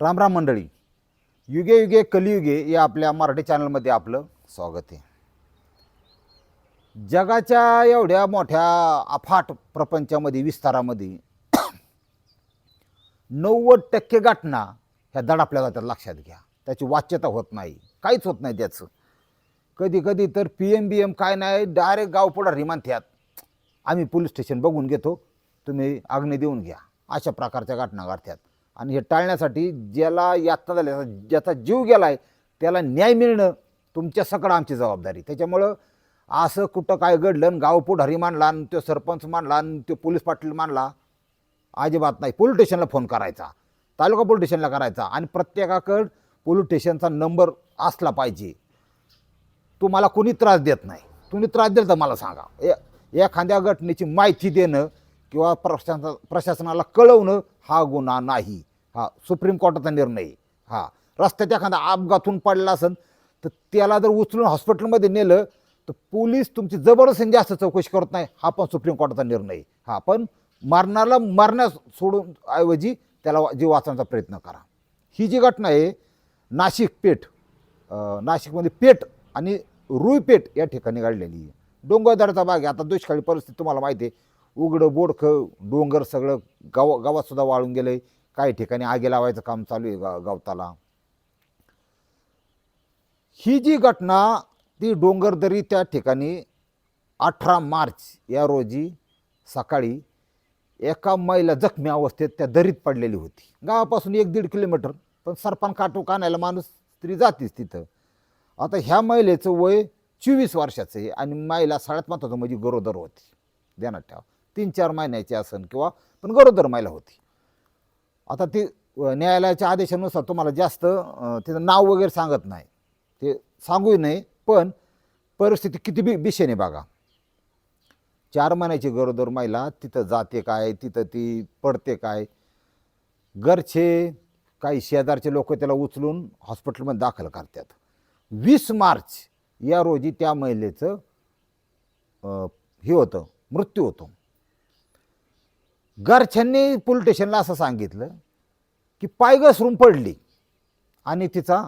रामराम मंडळी. युगे युगे कलियुगे या आपल्या मराठी चॅनलमध्ये आपलं स्वागत आहे. जगाच्या एवढ्या मोठ्या अफाट प्रपंचामध्ये विस्तारामध्ये नव्वद टक्के घटना ह्या दडापल्या जातात लक्षात घ्या. त्याची वाच्यता होत नाही. काहीच होत नाही त्याचं. कधी कधी तर पी एम बी एम काय नाही डायरेक्ट गाव पुढारी म्हणतात आम्ही पोलीस स्टेशन बघून घेतो. तुम्ही आग्ने देऊन घ्या. अशा प्रकारच्या घटना घडतात आणि हे टाळण्यासाठी ज्याला यातना झाल्या ज्याचा जीव गेला आहे त्याला न्याय मिळणं तुमच्या सकड आमची जबाबदारी. त्याच्यामुळं असं कुठं काय घडलं आणि गाव पुढारी मानला तो सरपंच मानला आणि तो पोलीस पाटील मानला अजिबात नाही. पोलीस स्टेशनला फोन करायचा. तालुका पोलीस स्टेशनला करायचा आणि प्रत्येकाकडं पोलीस स्टेशनचा नंबर असला पाहिजे. तुम्हाला कोणी त्रास देत नाही. तुम्ही त्रास दिला तर मला सांगा. ए एखाद्या घटनेची माहिती देणं किंवा प्रशासना प्रशासनाला कळवणं हा गुन्हा नाही. हा सुप्रीम कोर्टाचा निर्णय. आहे. हा रस्त्यात एखादा अपघातून पडला असेल तर त्याला जर उचलून हॉस्पिटलमध्ये नेलं तर पोलीस तुमची जबरदस्तीने जास्त चौकशी करत नाही हा पण सुप्रीम कोर्टाचा निर्णय. आहे. हा पण मरणाला मरण्यास सोडून ऐवजी त्याला वा- जीव वाचवण्याचा प्रयत्न करा. ही जी घटना आहे नाशिक पेठ नाशिकमध्ये पेठ आणि रुईपेठ या ठिकाणी घडलेली आहे. डोंगरदराचा भाग आहे. आता दुष्काळी परिस्थिती तुम्हाला माहिती आहे. उघडं बोडखं डोंगर सगळं गाव गावातसुद्धा वाळून गेलं आहे काही ठिकाणी आगी लावायचं काम चालू आहे गा गावताला. ही जी घटना ती डोंगरदरी त्या ठिकाणी अठरा मार्च या रोजी सकाळी एका महिला जखमी अवस्थेत त्या दरीत पडलेली होती. गावापासून एक दीड किलोमीटर पण सरपण काटू आणायला माणूस स्त्री जातीच तिथं. आता ह्या महिलेचं वय चोवीस वर्षाचं आहे आणि महिला सगळ्यात महत्त्वाचं म्हणजे गरोदर होती. ध्यानात ठेवा. तीन चार महिन्याची असन किंवा पण गरोदर महिला होती. आता ती न्यायालयाच्या आदेशानुसार तुम्हाला जास्त तिथं तिचं नाव वगैरे सांगत नाही. ते सांगूही नाही पण परिस्थिती किती बी बिशेने बघा. चार महिन्याची गरोदर महिला तिथं जाते काय तिथं ती पडते काय. घरचे काही शेजारचे लोक त्याला उचलून हॉस्पिटलमध्ये दाखल करतात. वीस मार्च या रोजी त्या महिलेचं हे होतं मृत्यू होतो. घरच्यांनी पोलीस स्टेशनला असं सांगितलं की पाय घसरून पडली आणि तिचा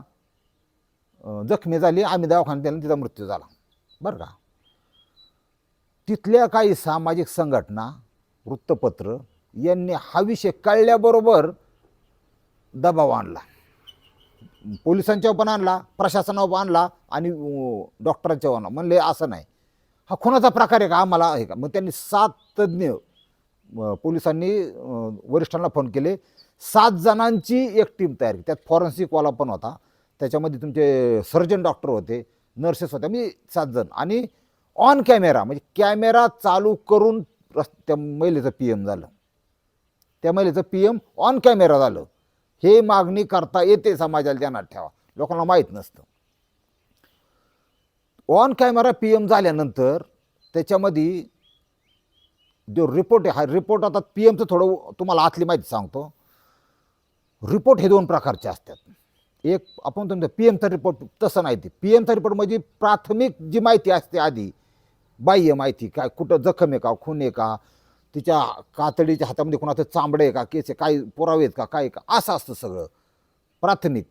जखमी झाली. आम्ही दवाखान्यात दिला तिचा मृत्यू झाला. बरं का? तिथल्या काही सामाजिक संघटना वृत्तपत्र यांनी हा विषय कळल्याबरोबर दबाव आणला. पोलिसांच्यावर पण आणला प्रशासनावर पण आणला आणि डॉक्टरांच्या डॉक्टरांच्यावर आणला. म्हणले असं नाही. हा खुनाचा प्रकार आहे का? आम्हाला आहे का? मग त्यांनी सात तज्ज्ञ पोलिसांनी वरिष्ठांना फोन केले. सात जणांची एक टीम तयार केली. त्यात फॉरेन्सिकवाला पण होता. त्याच्यामध्ये तुमचे सर्जन डॉक्टर होते नर्सेस होत्या मी सात जण. आणि ऑन कॅमेरा म्हणजे कॅमेरा चालू करून रस त्या महिलेचं पी एम झालं. त्या महिलेचं पी एम ऑन कॅमेरा झालं. हे मागणी करता येते समाजाला ध्यानात ठेवा. लोकांना माहीत नसतं. ऑन कॅमेरा पी एम झाल्यानंतर त्याच्यामध्ये जो रिपोर्ट आहे हा रिपोर्ट आता पी एमचं थोडं तुम्हाला आतली माहिती सांगतो. रिपोर्ट हे दोन प्रकारचे असतात. एक आपण तुमचं पी एमचा रिपोर्ट तसं नाही ते. पी एमचा रिपोर्ट म्हणजे प्राथमिक जी माहिती असते आधी बाह्य माहिती काय कुठं जखम आहे का खून आहे का तिच्या कातडीच्या हातामध्ये कुणाचं चांबडं आहे का केस आहे काय पुरावे आहेत का काय आहे का असं असतं सगळं. प्राथमिक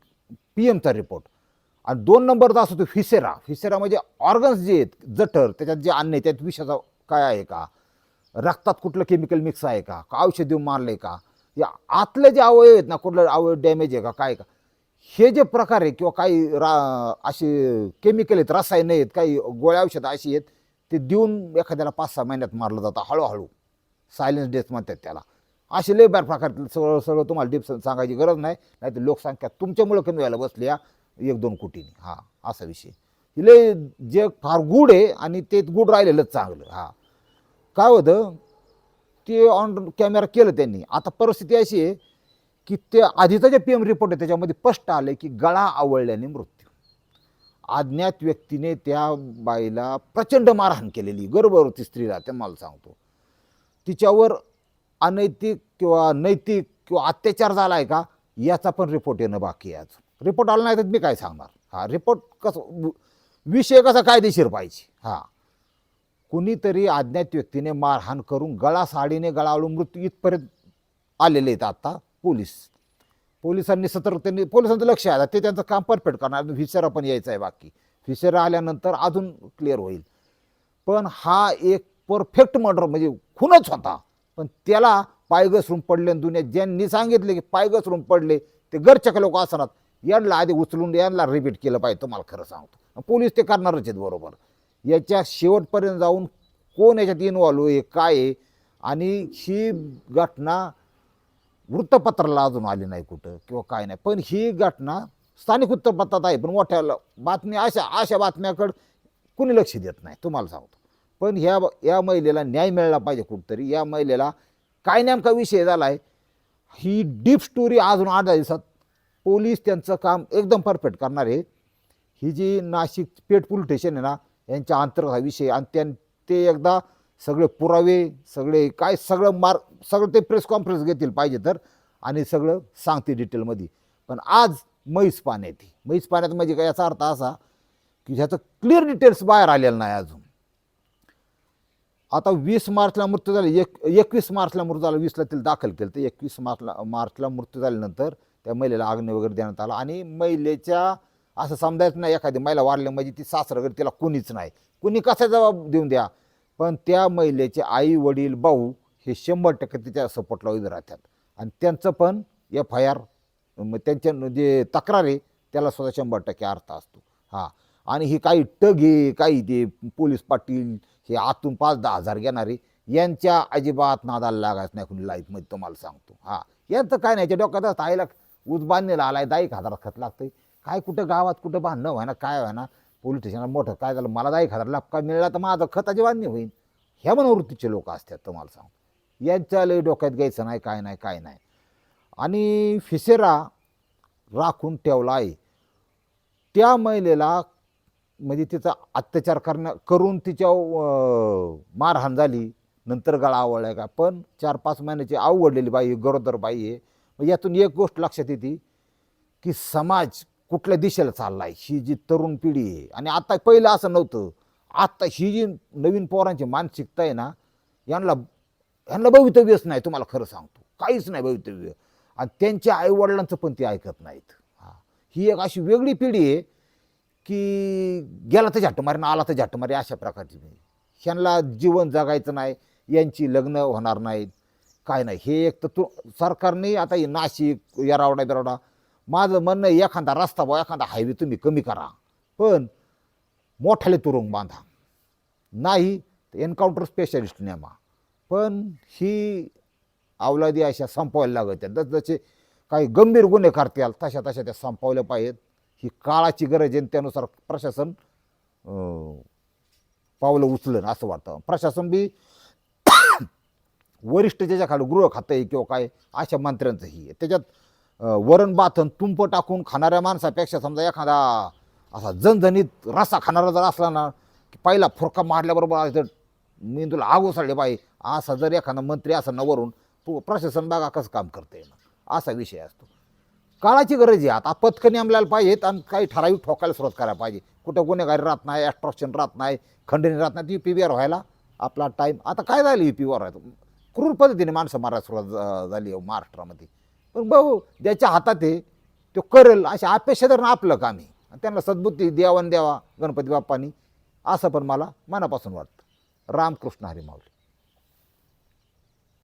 पी एमचा रिपोर्ट आणि दोन नंबरचा असतो तो फिसेरा फिसेरा म्हणजे ऑर्गन्स जे आहेत जठर त्याच्यात जे अन्न आहे त्यात विषाचा काय आहे का रक्तात कुठलं केमिकल मिक्स आहे का? का औषध देऊन मारलं आहे का? या आतले जे अवयव आहेत ना कुठलं अवयव डॅमेज आहे का काय का? हे जे प्रकार आहे किंवा काही रा असे केमिकल आहेत रसायनं आहेत काही गोळ्या औषधं अशी आहेत ते देऊन एखाद्याला पाच सहा महिन्यात मारलं जातं हळूहळू. सायलेन्स डेथ म्हणतात त्याला. असे लय बार प्रकार सगळं सगळं तुम्हाला डीप सांगायची गरज नाही. नाही तर लोकसंख्या तुमच्यामुळं कमी व्हायला बसली या एक दोन कोटीने. हा असा विषय. लय जे फार गुड आहे आणि ते गुड राहिलेलंच चांगलं हां. काय होतं? ते ऑन कॅमेरा केलं त्यांनी. आता परिस्थिती अशी आहे की ते आधीचा जे पी एम रिपोर्ट आहे त्याच्यामध्ये स्पष्ट आलं की गळा आवळल्याने मृत्यू. अज्ञात व्यक्तीने त्या बाईला प्रचंड मारहाण केलेली. गर्भवती स्त्रीला ते मला सांगतो. तिच्यावर अनैतिक किंवा नैतिक किंवा अत्याचार झाला आहे का याचा पण रिपोर्ट येणं बाकी आहे आज रिपोर्ट आला नाही तर मी काय सांगणार? हा रिपोर्ट कसं विषय कसा कायदेशीर पाहिजे? हां. कुणीतरी अज्ञात व्यक्तीने मारहाण करून गळा साडीने गळावळून मृत्यू इथपर्यंत आलेले आहेत आता पोलीस. पोलिसांनी सतर्कतेने त्यांनी पोलिसांचं लक्ष आहे ते त्यांचं काम परफेक्ट करणार व्हिसेरा पण यायचं आहे बाकी. व्हिसेरा आल्यानंतर अजून क्लिअर होईल. पण हा एक परफेक्ट मर्डर म्हणजे खूनच होता. पण त्याला पाय घसरून पडले आणि दुनिया ज्यांनी सांगितले की पाय घसरून पडले ते घरचे लोक असणार. यांना आधी उचलून यांना रिपीट केलं पाहिजे तुम्हाला खरं सांगतो. पोलीस ते करणारच आहेत बरोबर. याच्या शेवटपर्यंत जाऊन कोण याच्यात इन्व्हॉल्व आहे काय आहे? आणि ही घटना वृत्तपत्राला अजून आली नाही कुठं किंवा काय नाही. पण ही घटना स्थानिक वृत्तपत्रात आहे पण मोठ्या बातम्या अशा अशा बातम्याकडं कुणी लक्ष देत नाही तुम्हाला सांगतो. पण ह्या या महिलेला न्याय मिळाला पाहिजे कुठंतरी. या महिलेला काय नेमका विषय झाला आहे ही डीप स्टोरी अजून आठ दिवसात पोलीस त्यांचं काम एकदम परफेक्ट करणार आहे. ही जी नाशिक पेठ पोलीस स्टेशन आहे ना यांच्या अंतर्गत हा विषय आणि त्यां ते एकदा सगळे पुरावे सगळे काय सगळं मार सगळं ते प्रेस कॉन्फरन्स घेतील पाहिजे तर आणि सगळं सांगते डिटेलमध्ये पण आज म्हैस पाण्यात आहे. म्हैस पाण्यात म्हणजे काय याचा अर्थ असा की ह्याचं क्लिअर डिटेल्स बाहेर आलेलं नाही अजून. आता वीस मार्चला मृत्यू झाला एक एकवीस मार्चला मृत्यू झाला वीसला तिला दाखल केलं तर एकवीस मार्चला मार्चला मृत्यू झाल्यानंतर त्या महिलेला आग्ने वगैरे देण्यात आला. आणि महिलेच्या असं समजायचं नाही एखादी महिला वारली म्हणजे ती सासर तिला कुणीच नाही. कुणी कसा जबाब देऊन द्या? पण त्या महिलेचे आई वडील भाऊ हे शंभर टक्के तिच्या सपोर्टला उभे राहतात. आणि त्यांचं पण एफ आय आर मग त्यांच्या जे तक्रार आहे त्याला सुद्धा शंभर टक्के अर्थ असतो. हां. आणि ही काही टग आहे काही ते पोलीस पाटील हे आतून पाच दहा हजार घेणारे यांच्या अजिबात नादाला लागायचं नाही कुणी लाईफमध्ये तुम्हाला सांगतो. हां. यांचं काय नाही याच्या डोक्यात असतं, आईला ऊस बांधलेला आलाय दहा एक हजार खत लागतंय. काय कुठं गावात कुठं बांधणं व्हायना काय व्हायना? पोलीस स्टेशनला मोठं काय झालं? मला दहा एक हजार लाभ मिळाला तर माझं खताची बांधणी होईल ह्या मनोवृत्तीचे लोक असतात तुम्हाला सांग. यांच्या लय डोक्यात घ्यायचं नाही काय नाही काय नाही. आणि फिसेरा राखून ठेवला आहे. त्या महिलेला म्हणजे तिचा अत्याचार करण्या करून तिच्या मारहाण झाली. नंतर गळा आवडला का? पण चार पाच महिन्याची आवडलेली बाई गरोदर बाई आहे. मग यातून एक गोष्ट लक्षात येते की समाज कुठल्या दिशेला चालला आहे ही जी तरुण पिढी आहे आणि आता पहिलं असं नव्हतं. आता ही जी नवीन पोरांची मानसिकता आहे ना यांना यांना भवितव्यच नाही तुम्हाला खरं सांगतो. काहीच नाही भवितव्य. आणि त्यांच्या आईवडिलांचं पण ते ऐकत नाहीत. हा. ही एक अशी वेगळी पिढी आहे की गेला तर झटमारी आला तर झटमारी अशा प्रकारची पिढी. ह्यांना जीवन जगायचं नाही यांची लग्न होणार नाहीत काय नाही. हे एक तर तू सरकारने आता हे नाशिक येरावडा बिरावडा माझं म्हणणं एखादा रस्ता बा एखादा हायवे तुम्ही कमी करा. पण मोठाले तुरुंग बांधा. नाही तर एन्काउंटर स्पेशलिस्ट नेमा. पण ही अवलादी अशा संपवायला लागत आहेत. जसे काही गंभीर गुन्हे करतील तशा तशा त्या संपवल्या पाहिजेत. ही काळाची गरज आहे त्यानुसार प्रशासन पावलं उचलन असं वाटतं. प्रशासन बी वरिष्ठ ज्याच्याखाली गृह खातं आहे किंवा काय अशा मंत्र्यांचंही आहे. त्याच्यात वरण बाथन तुंप टाकून खाणाऱ्या माणसापेक्षा समजा एखादा असा जणजणीत रस्सा खाणारा जर असला ना की पहिला फुरका मारल्याबरोबर आज मेंदूला आग उसळले बाई. असा जर एखादा मंत्री असा न वरून तो प्रशासन बघा कसं काम करते असा विषय असतो. काळाची गरज आहे. आता पथकं नेमल्याला पाहिजेत आणि काही ठराविक ठोकायला सुरुवात करायला पाहिजे. कुठं गुन्हेगारी राहत नाही ॲस्ट्रॉक्शन राहत नाही खंडणी राहत नाही ती यू पी व्ही आर व्हायला आपला टाईम आता काय झालं यू पी व्ही व्हायचं क्रूर पद्धतीने माणसं मारायला सुरुवात झाली हो महाराष्ट्रामध्ये. पण भाऊ ज्याच्या हातात आहे तो करेल अशा अपेक्षा धरणं आपलं काम आहे. आणि त्यांना सद्बुद्धी द्यावा द्यावा गणपती बाप्पानी असं पण मला मनापासून वाटतं. रामकृष्ण हरी माऊली.